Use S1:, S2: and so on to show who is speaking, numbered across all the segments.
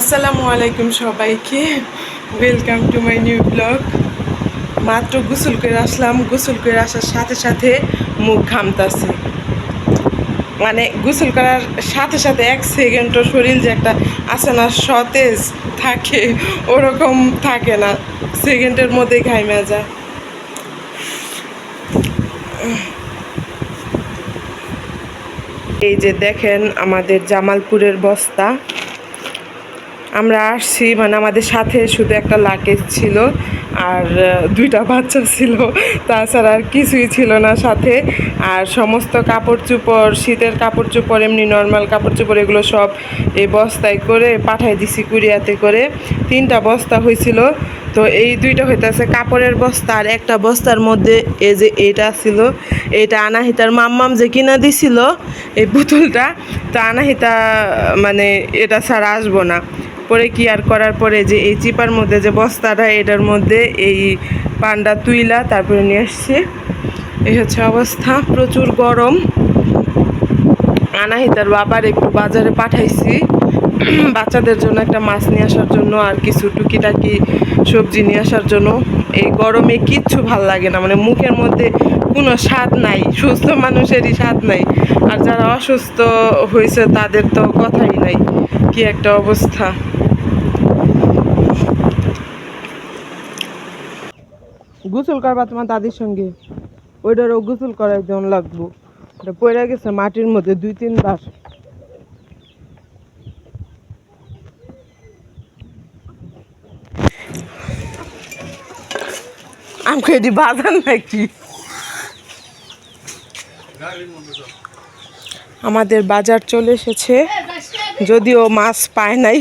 S1: আসসালামু আলাইকুম সবাইকে। Welcome to my new vlog মাত্র গোসল করে আসলাম। গোসল করে আসার সাথে সাথে মুখ ঘামতাছে। মানে গোসল করার সাথে সাথে এক সেকেন্ডও শরীর যে একটা আছে না সতেজ থাকে, ওরকম থাকে না। সেকেন্ডের মধ্যেই ঘাইমা যায়। এই যে দেখেন আমাদের জামালপুরের বস্তা। আমরা আসছি মানে আমাদের সাথে শুধু একটা লাকেজ ছিল আর দুইটা বাচ্চা ছিল। তাছাড়া আর কিছুই ছিল না সাথে। আর সমস্ত কাপড় চোপড়, শীতের কাপড় চোপড়, এমনি নর্মাল কাপড় চোপড়, এগুলো সব এই বস্তায় করে পাঠাই দিছি কুরিয়াতে করে। তিনটা বস্তা হয়েছিল। তো এই দুইটা হইতেছে কাপড়ের বস্তা আর একটা বস্তার মধ্যে এই যে এটা ছিল, এটা আনাহিতার মাম্মাম যে কিনা দিছিল, এই পুতুলটা, তো আনাহিতা মানে এটা ছাড়া আসব না। পরে কি আর করার পরে যে এই চিপার মধ্যে যে বস্তাটা, এটার মধ্যে এই পান্ডা তুইলা তারপরে নিয়ে আসছে। এই হচ্ছে অবস্থা, প্রচুর গরম। আনাহিতার বাবার একটু বাজারে পাঠাইছি। বাচ্চাদের জন্য একটা মাছ নিয়ে আসার জন্য আর কিছু টুকিটাকি সবজি নিয়ে আসার জন্য। এই গরমে কিচ্ছু ভালো লাগে না মানে মুখের মধ্যে কোনো স্বাদ নাই, সুস্থ মানুষেরই স্বাদ নাই। আর যারা অসুস্থ হয়েছে তাদের তো কথাই নাই, কি একটা অবস্থা। গোসল করবা তোমার দাদির সঙ্গে? ওইটারও গোসল করার জন্য লাগবো। পড়ে গেছে মাটির মধ্যে দুই তিনবার আমাকে এটি বাজার নাকি? আমাদের বাজার চলে এসেছে। যদিও মাছ পায় নাই।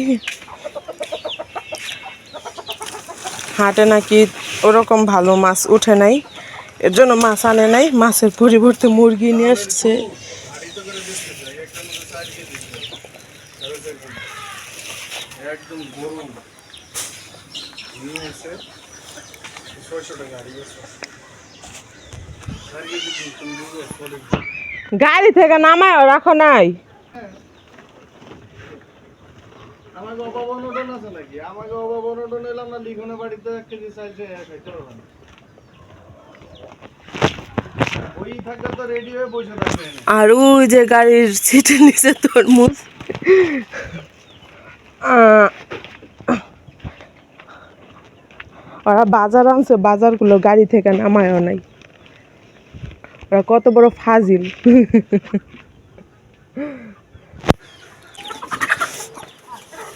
S1: হাটে নাকি ওরকম ভালো মাছ উঠে নাই। এর জন্য মাছ আনে নাই। মাছের পরিবর্তে মুরগি নিয়ে আসছে। গাড়ি থেকে নামায় রাখো নাই।
S2: আমাকে অভাব অনটন আছে নাকি? আমাকে অভাব অনটন এলাম না লিখনে বাড়িতে এক কেজি চাইছে খাইতে পারবে না।
S1: আর ওই যে গাড়ির সিটের নিচে তরমুজ। ওরা বাজার আনছে, বাজারগুলো গাড়ি থেকে নামায়ও নাই। ওরা কত বড় ফাজিল।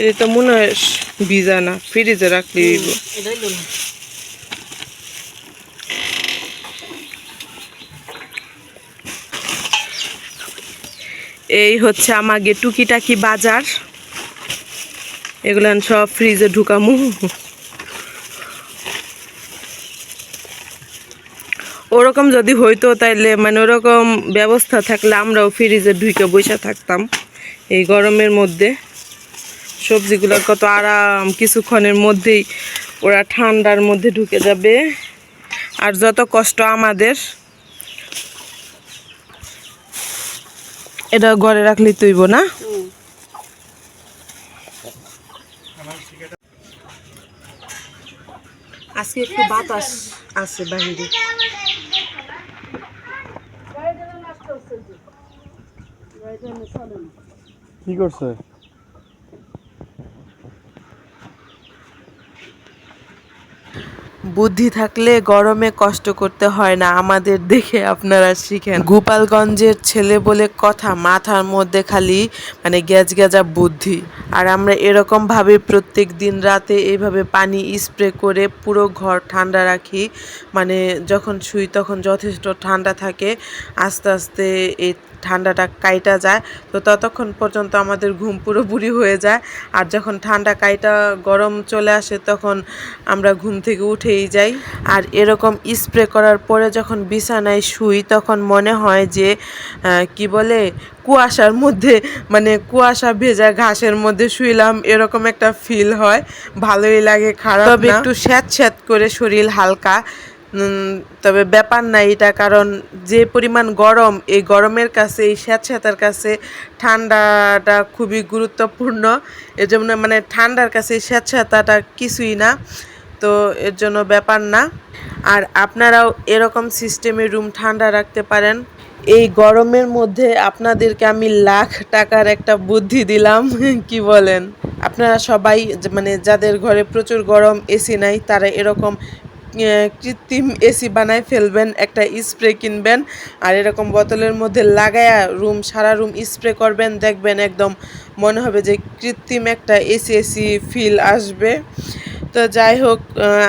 S1: এটা তো মনে হয় ভিজা না ফ্রিজে রাখলে। এই হচ্ছে আমাকে টুকিটাকি বাজার। এগুলান সব ফ্রিজে ঢুকামু। ওরকম যদি হইতো তাইলে মানে ওরকম ব্যবস্থা থাকলে আমরাও ফ্রিজে ঢুকে বসে থাকতাম এই গরমের মধ্যে। সবজিগুলো কত আরাম। কিছুক্ষণের মধ্যেই ওরা ঠান্ডার মধ্যে ঢুকে যাবে। আর যত কষ্ট আমাদের, এটা ঘরে রাখলেই তৈব না? আজকে একটু বাতাস আছে বাহিরে।
S2: কি করছে?
S1: বুদ্ধি থাকলে গরমে কষ্ট করতে হয় না, আমাদের দেখে আপনারা শিখেন। গোপালগঞ্জের ছেলে বলে কথা, মাথার মধ্যে খালি মানে গ্যাজ গ্যাজা বুদ্ধি। আর আমরা এরকম ভাবে প্রত্যেক দিন রাতে এইভাবে পানি স্প্রে করে পুরো ঘর ঠান্ডা রাখি। মানে যখন শুই তখন যথেষ্ট ঠান্ডা থাকে, আস্তে আস্তে এই ঠান্ডাটা কাইটা যায় তো ততক্ষণ পর্যন্ত আমাদের ঘুম পুরোপুরি হয়ে যায়। আর যখন ঠান্ডা কাইটা গরম চলে আসে তখন আমরা ঘুম থেকে উঠেই যাই। আর এরকম স্প্রে করার পরে যখন বিছানায় শুই তখন মনে হয় যে কি বলে কুয়াশার মধ্যে মানে কুয়াশা ভেজা ঘাসের মধ্যে শুইলাম এরকম একটা ফিল হয়। ভালোই লাগে খারাপ তবে একটু স্যাঁত স্যাঁত করে শরীর হালকা। তবে ব্যাপার না এটা, কারণ যে পরিমাণ গরম, এই গরমের কাছে, এই স্যাঁতস্যাঁতার কাছে ঠান্ডাটা খুবই গুরুত্বপূর্ণ। এর জন্য মানে ঠান্ডার কাছে এই স্যাঁতস্যাঁতাটা কিছুই না, তো এর জন্য ব্যাপার না। আর আপনারাও এরকম সিস্টেমে রুম ঠান্ডা রাখতে পারেন। এই গরমের মধ্যে আপনাদেরকে আমি লাখ টাকার একটা বুদ্ধি দিলাম, কি বলেন? আপনারা সবাই মানে যাদের ঘরে প্রচুর গরম, এসি নাই, তারা এরকম কৃত্রিম এসি বানায় ফেলবেন, একটা স্প্রে কিনবেন, আর এরকম বোতলের মধ্যে লাগায়া রুম সারা রুম স্প্রে করবেন, দেখবেন একদম মনে হবে যে কৃত্রিম একটা এসি এসি ফিল আসবে। তো যাই হোক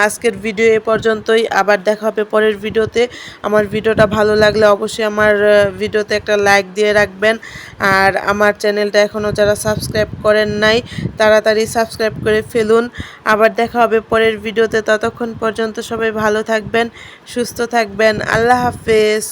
S1: আজকের ভিডিও এ পর্যন্তই। আবার দেখা হবে পরের ভিডিওতে আমার ভিডিওটা ভালো লাগলে অবশ্যই আমার ভিডিওতে একটা লাইক দিয়ে রাখবেন। আর আমার চ্যানেলটা এখনও যারা সাবস্ক্রাইব করেন নাই, তাড়াতাড়ি সাবস্ক্রাইব করে ফেলুন। আবার দেখা হবে পরের ভিডিওতে ততক্ষণ পর্যন্ত সবাই ভালো থাকবেন, সুস্থ থাকবেন। আল্লাহ হাফেজ।